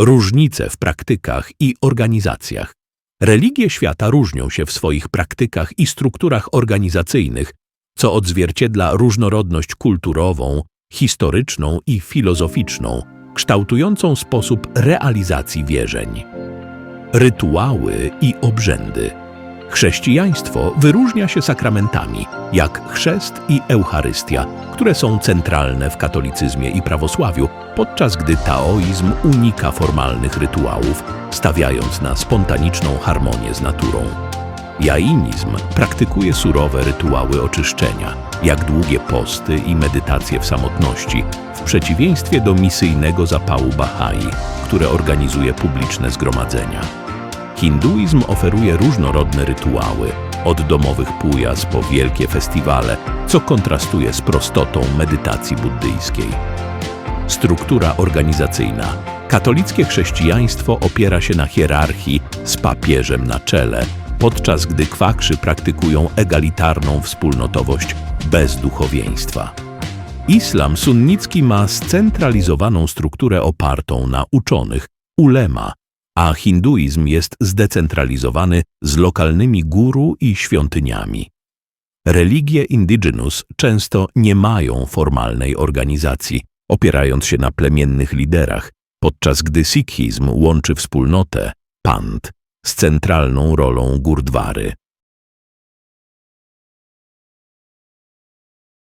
Różnice w praktykach i organizacjach. Religie świata różnią się w swoich praktykach i strukturach organizacyjnych, co odzwierciedla różnorodność kulturową, historyczną i filozoficzną, kształtującą sposób realizacji wierzeń. Rytuały i obrzędy. Chrześcijaństwo wyróżnia się sakramentami, jak chrzest i Eucharystia, które są centralne w katolicyzmie i prawosławiu, podczas gdy taoizm unika formalnych rytuałów, stawiając na spontaniczną harmonię z naturą. Jainizm praktykuje surowe rytuały oczyszczenia, jak długie posty i medytacje w samotności, w przeciwieństwie do misyjnego zapału Bahai, które organizuje publiczne zgromadzenia. Hinduizm oferuje różnorodne rytuały, od domowych pujas po wielkie festiwale, co kontrastuje z prostotą medytacji buddyjskiej. Struktura organizacyjna. Katolickie chrześcijaństwo opiera się na hierarchii z papieżem na czele, podczas gdy kwakrzy praktykują egalitarną wspólnotowość bez duchowieństwa. Islam sunnicki ma scentralizowaną strukturę opartą na uczonych, ulema, a hinduizm jest zdecentralizowany z lokalnymi guru i świątyniami. Religie indigenous często nie mają formalnej organizacji, opierając się na plemiennych liderach, podczas gdy sikhizm łączy wspólnotę, pant, z centralną rolą gurdwary.